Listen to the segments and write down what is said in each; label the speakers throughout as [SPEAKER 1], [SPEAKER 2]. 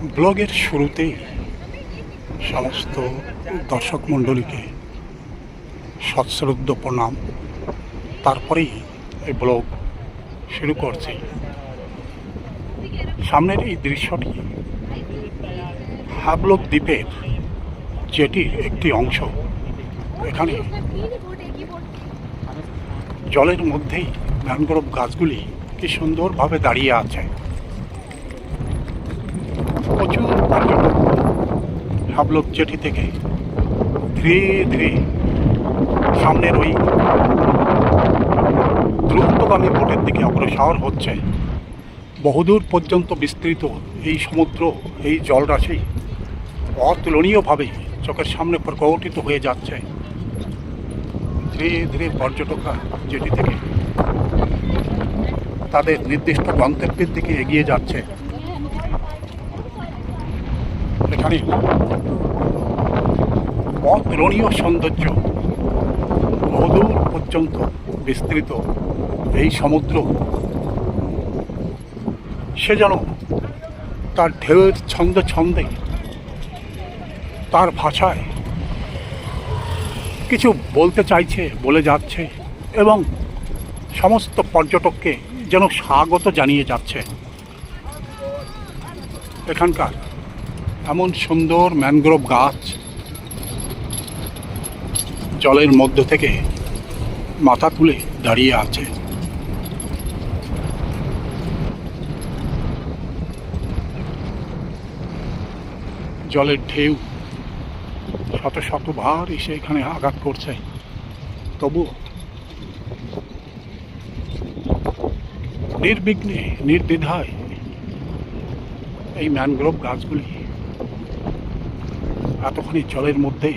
[SPEAKER 1] ব্লগের শুরুতেই সমস্ত দর্শক মণ্ডলীকে সশ্রদ্ধ প্রণাম। তারপরেই এই ব্লগ শুরু করছি। সামনের এই দৃশ্যটি হাবলক দ্বীপের যেটির একটি অংশ। এখানে জলের মধ্যেই ম্যানগ্রোভ গাছগুলি কি সুন্দরভাবে দাঁড়িয়ে আছে। প্রচুর পর্যটক। হাবলক জেটি থেকে ধীরে ধীরে সামনের ওই দ্রুতগামী বোটের দিকে অগ্রসর হচ্ছে। বহুদূর পর্যন্ত বিস্তৃত এই সমুদ্র, এই জলরাশি অতুলনীয়ভাবে চোখের সামনে প্রকটিত হয়ে যাচ্ছে। ধীরে ধীরে পর্যটকরা যেটি থেকে তাদের নির্দিষ্ট গন্তব্যের দিকে এগিয়ে যাচ্ছে। এখানে অতুলনীয় সৌন্দর্য বহুদূর পর্যন্ত বিস্তৃত এই সমুদ্র। সে যেন তার ঢেউয়ের ছন্দ ছন্দে তার ভাষায় কিছু বলতে চাইছে, বলে যাচ্ছে এবং সমস্ত পর্যটককে যেন স্বাগত জানিয়ে যাচ্ছে। এখানকার এমন সুন্দর ম্যানগ্রোভ গাছ জলের মধ্য থেকে মাথা তুলে দাঁড়িয়ে আছে। জলের ঢেউ শত শতবার এসে এখানে আঘাত করছে। তবু নির্বিঘ্নে, নির্দ্বিধায় এই ম্যানগ্রোভ গাছগুলি এতখানি জলের মধ্যে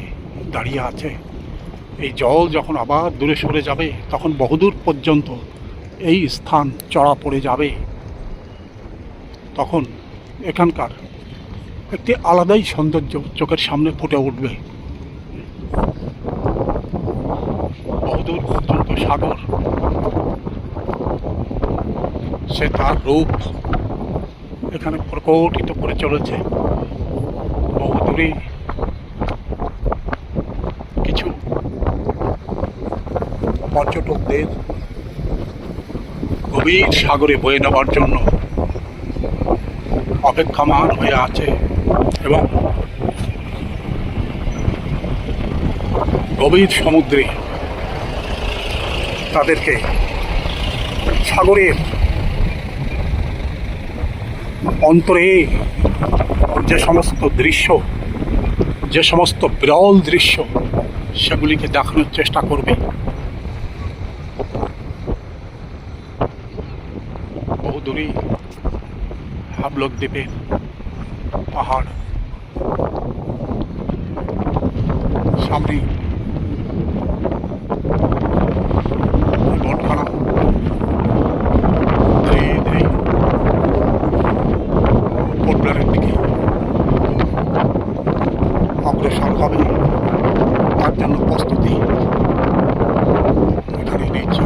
[SPEAKER 1] দাঁড়িয়ে আছে। এই জল যখন আবার দূরে সরে যাবে, তখন বহুদূর পর্যন্ত এই স্থান চড়া পড়ে যাবে। তখন এখানকার একটি আলাদাই সৌন্দর্য চোখের সামনে ফুটে উঠবে। বহুদূর পর্যন্ত সাগর। সে তার রূপ এখানে প্রকটিত করে চলেছে। বহু দূরে কিছু পর্যটকদের গভীর সাগরে বয়ে নেওয়ার জন্য অপেক্ষামান হয়ে আছে এবং গভীর সমুদ্রে তাদেরকে সাগরের অন্তরে যে সমস্ত দৃশ্য, যে সমস্ত বিরল দৃশ্য, সেগুলিকে দেখানোর চেষ্টা করবে। বহু দূরে হাবলক দ্বীপের পাহাড়। সামনে দিকে তার জন্য প্রস্তুতি এখানে নিচ্ছে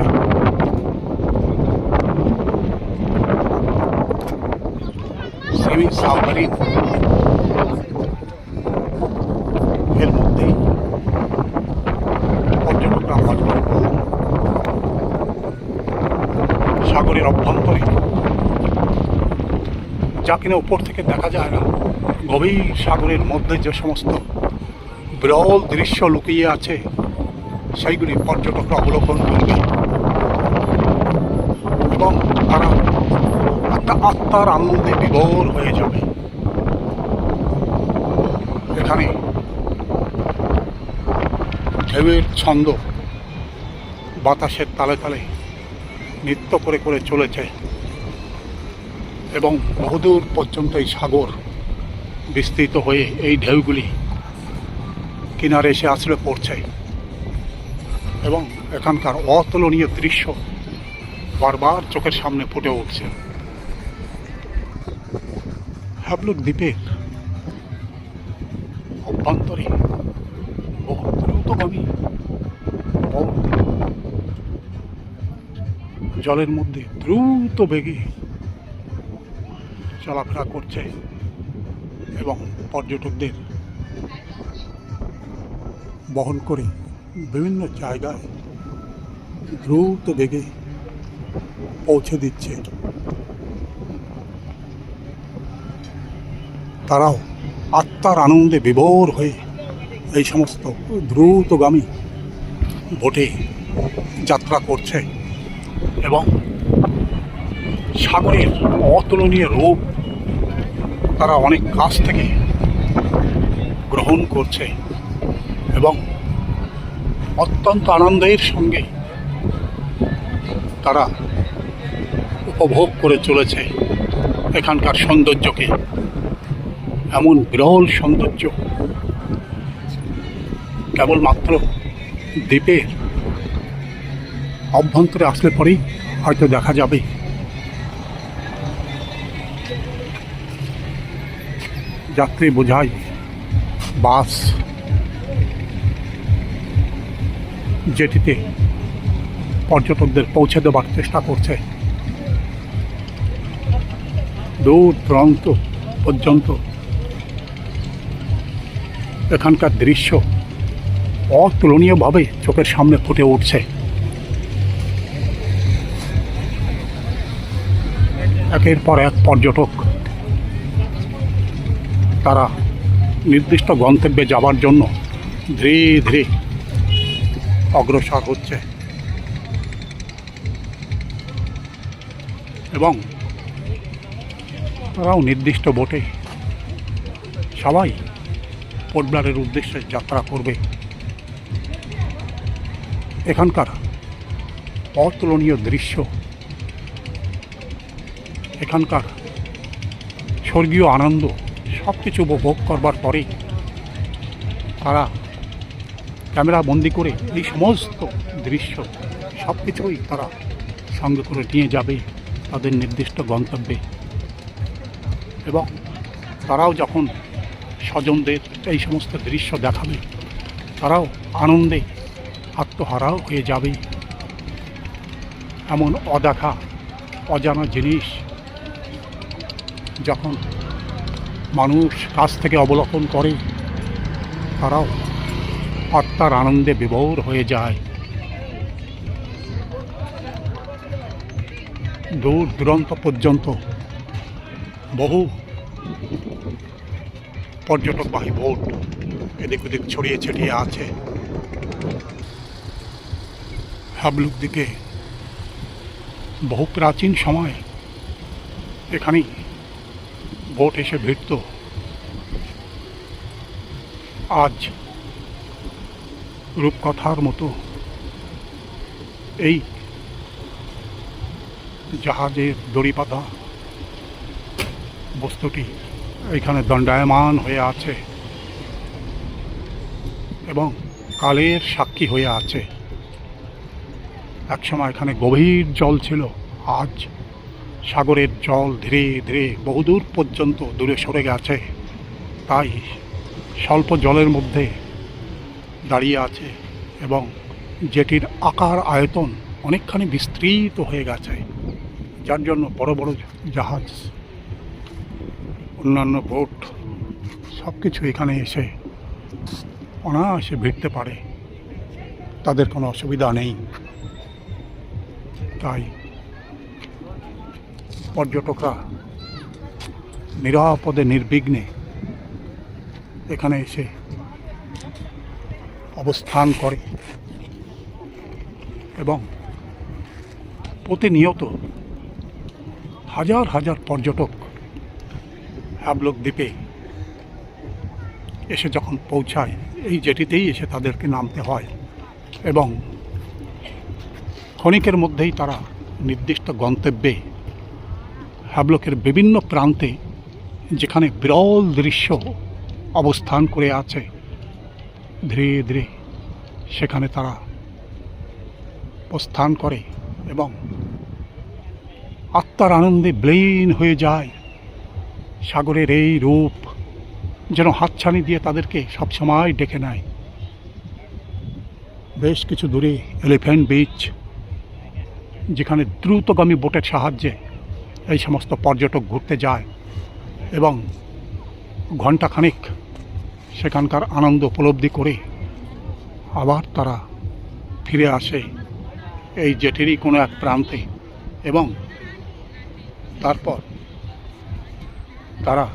[SPEAKER 1] সেমি সাবমারিন এর মধ্যেই পর্যটকরা মাছ মারব সাগরের অভ্যন্তরে যা কিনা উপর থেকে দেখা যায় না, গভীর সাগরের মধ্যে যে সমস্ত বিরল দৃশ্য লুকিয়ে আছে, সেইগুলি পর্যটকরা অবলোকন করবে। এবং তারা একটা আত্মার আনন্দে বিভোর হয়ে যাবে। এখানে ঢেউয়ের ছন্দ বাতাসের তালে তালে নৃত্য করে করে চলেছে। এবং বহুদূর পর্যন্ত এই সাগর বিস্তৃত হয়ে এই ঢেউগুলি কিনারে এসে আছড়ে পড়ছে এবং এখানকার অতুলনীয় দৃশ্য বারবার চোখের সামনে ফুটে উঠছে। হাবলুক দ্বীপের অভ্যন্তরে বহু দ্রুতগামী জলের মধ্যে দ্রুত বেগে চলাফেরা করছে এবং পর্যটকদের বহন করে বিভিন্ন জায়গায় দ্রুত বেগে পৌঁছে দিচ্ছে। তারাও আত্মার আনন্দে বিভোর হয়ে এই সমস্ত দ্রুতগামী বোটে যাত্রা করছে এবং সাগরের অতুলনীয় রূপ তারা অনেক কাছ থেকে গ্রহণ করছে এবং অত্যন্ত আনন্দের সঙ্গে তারা উপভোগ করে চলেছে এখানকার সৌন্দর্যকে। এমন বিরল সৌন্দর্য কেবলমাত্র দ্বীপের অভ্যন্তরে আসলে পরেই হয়তো দেখা যাবে। যাত্রী বোঝাই। বাস যেটিতে পর্যটকদের পৌঁছে দেওয়ার চেষ্টা করছে। দূর দূরান্ত পর্যন্ত এখানকার দৃশ্য অতুলনীয়ভাবে চোখের সামনে ফুটে উঠছে। একের পর এক পর্যটক তারা নির্দিষ্ট গন্তব্যে যাবার জন্য ধীরে ধীরে অগ্রসর হচ্ছে। এবং তারাও নির্দিষ্ট বোটে সবাই পোর্টব্লারের উদ্দেশ্যে যাত্রা করবে। এখানকার অতুলনীয় দৃশ্য, এখানকার স্বর্গীয় আনন্দ সব কিছু উপভোগ করবার পরে তারা ক্যামেরা বন্দি করে এই সমস্ত দৃশ্য সব কিছুই তারা সঙ্গে করে নিয়ে যাবে তাদের নির্দিষ্ট গন্তব্যে। এবং তারাও যখন স্বজনদের এই সমস্ত দৃশ্য দেখাবে, তারাও আনন্দে আত্মহারাও হয়ে যাবে। এমন অদেখা, অজানা জিনিস যখন মানুষ কাছ থেকে অবলোকন করে, তারাও আত্মার আনন্দে বিভোর হয়ে যায়। দূর দূরান্ত পর্যন্ত বহু পর্যটকবাহী বোট এদিক ওদিক ছড়িয়ে ছিটিয়ে আছে। হাবলুক দিকে বহু প্রাচীন সময় এখানেই বোট এসে ভিড়ত। আজ রূপকথার মতো এই জাহাজের দড়ি বাঁধা বস্তুটি এখানে দণ্ডায়মান হয়ে আছে এবং কালের সাক্ষী হয়ে আছে। একসময় এখানে গভীর জল ছিল, আজ সাগরের জল ধীরে ধীরে বহুদূর পর্যন্ত দূরে সরে গেছে। তাই স্বল্প জলের মধ্যে দাঁড়িয়ে আছে এবং যেটির আকার আয়তন অনেকখানি বিস্তৃত হয়ে গেছে, যার জন্য বড় বড় জাহাজ, অন্যান্য বোট সব কিছু এখানে এসে অনায়াসে ভিড়তে পারে। তাদের কোনো অসুবিধা নেই। তাই পর্যটকরা নিরাপদে, নির্বিঘ্নে এখানে এসে অবস্থান করে এবং প্রতিনিয়ত হাজার হাজার পর্যটক হ্যাবলক দ্বীপে এসে যখন পৌঁছায়, এই জেটিতেই এসে তাদেরকে নামতে হয় এবং ক্ষণিকের মধ্যেই তারা নির্দিষ্ট গন্তব্যে হ্যাবলকের বিভিন্ন প্রান্তে, যেখানে বিরল দৃশ্য অবস্থান করে আছে, ধীরে ধীরে সেখানে তারা প্রস্থান করে এবং আত্মার আনন্দে ব্লেন হয়ে যায়। সাগরের এই রূপ যেন হাতছানি দিয়ে তাদেরকে সবসময় ডেকে নেয়। বেশ কিছু দূরে এলিফ্যান্ট বিচ, যেখানে দ্রুতগামী বোটের সাহায্যে এই সমস্ত পর্যটক ঘুরতে যায় এবং ঘণ্টাখানেক সেখানকার আনন্দ উপলব্ধি করে আবার তারা ফিরে আসে এই জেটেরই কোনো এক প্রান্তে এবং তারপর তারা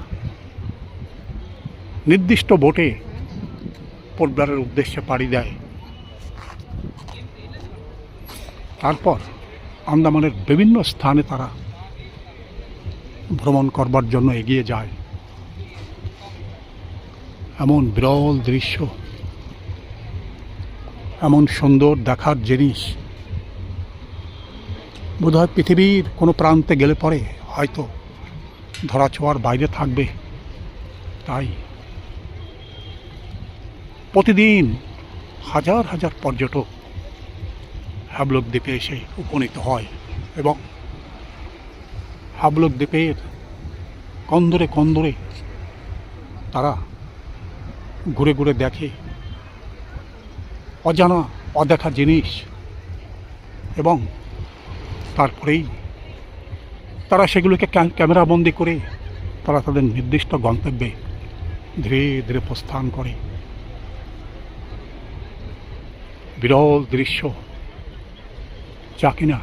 [SPEAKER 1] নির্দিষ্ট বোটে পোর্টব্লারের উদ্দেশ্যে পাড়ি দেয়। তারপর আন্দামানের বিভিন্ন স্থানে তারা ভ্রমণ করবার জন্য এগিয়ে যায়। এমন বিরল দৃশ্য, এমন সুন্দর দেখার জিনিস, বোধহয় পৃথিবীর কোনো প্রান্তে গেলে পরে হয়তো ধরা ছোঁয়ার বাইরে থাকবে। তাই প্রতিদিন হাজার হাজার পর্যটক হ্যাবলক দ্বীপে এসে উপনীত হয় এবং হাবলক দ্বীপের কন্দরে কন্দরে তারা ঘুরে ঘুরে দেখে। অজানা, অদেখা জিনিস। এবং তারপরেই তারা সেগুলোকে ক্যামেরাবন্দি করে তারা তাদের নির্দিষ্ট গন্তব্যে ধীরে ধীরে প্রস্থান করে। বিরল দৃশ্য যা কিনা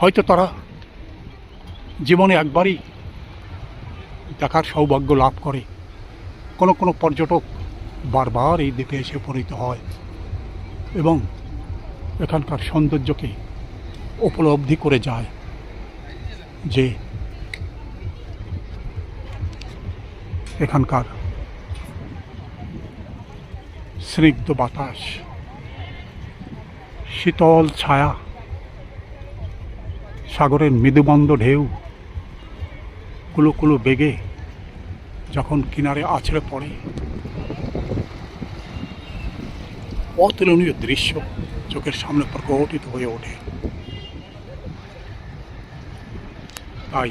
[SPEAKER 1] হয়তো তারা জীবনে একবারই দেখার সৌভাগ্য লাভ করে। কোনো কোনো পর্যটক বারবার এই দ্বীপে এসে উপনীত হয় এবং এখানকার সৌন্দর্যকে উপলব্ধি করে যায় যে এখানকার স্নিগ্ধ বাতাস, শীতল ছায়া, সাগরের মৃদুবন্দ ঢেউ কুলো কুলো বেগে যখন কিনারে আছড়ে পড়ে। অতুলনীয় দৃশ্য চোখের সামনে প্রকটিত হয়ে ওঠে। তাই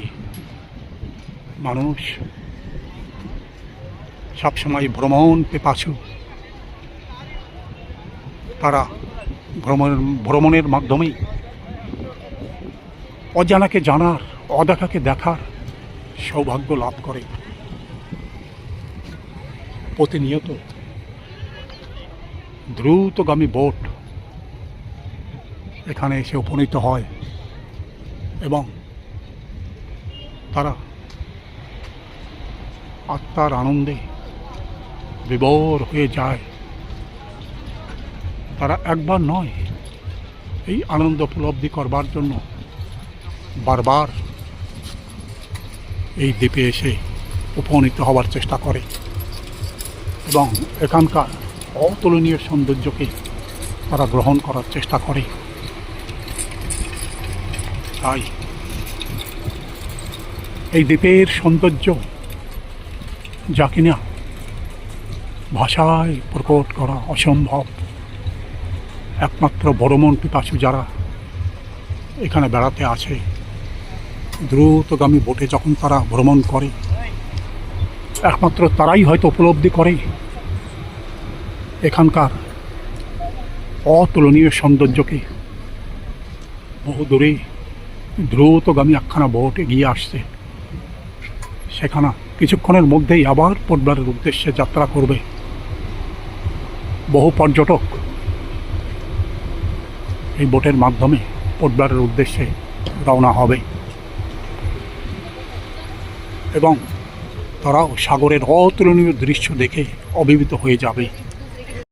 [SPEAKER 1] মানুষ সবসময় ভ্রমণ পেপাছু তারা ভ্রমণ ভ্রমণের মাধ্যমেই অজানাকে জানার, অদেখাকে দেখার সৌভাগ্য লাভ করে। প্রতিনিয়ত দ্রুতগামী বোট এখানে এসে উপনীত হয় এবং তারা আত্মার আনন্দে বিবর হয়ে যায়। তারা একবার নয়, এই আনন্দ উপলব্ধি করবার জন্য বারবার এই দ্বীপে এসে উপনীত হওয়ার চেষ্টা করে। এবং এখানকার অতুলনীয় সৌন্দর্যকে তারা গ্রহণ করার চেষ্টা করে। তাই এই দ্বীপের সৌন্দর্য যা কিনা ভাষায় প্রকট করা অসম্ভব। একমাত্র বড় মন পিপাসু যারা এখানে বেড়াতে আছে দ্রুতগামী বোটে যখন তারা ভ্রমণ করে, একমাত্র তারাই হয়তো উপলব্ধি করে। এখানকার অতুলনীয় সৌন্দর্যকে বহু দূরে দ্রুতগামী একখানা বোট এগিয়ে আসছে। সেখানে কিছুক্ষণের মধ্যেই আবার পোর্টব্লারের উদ্দেশ্যে যাত্রা করবে বহু পর্যটক। এই বোটের মাধ্যমে পোর্টব্লারের উদ্দেশ্যে রওনা হবে। এবং তারাও সাগরের অতুলনীয় দৃশ্য দেখে অভিভূত হয়ে যাবে।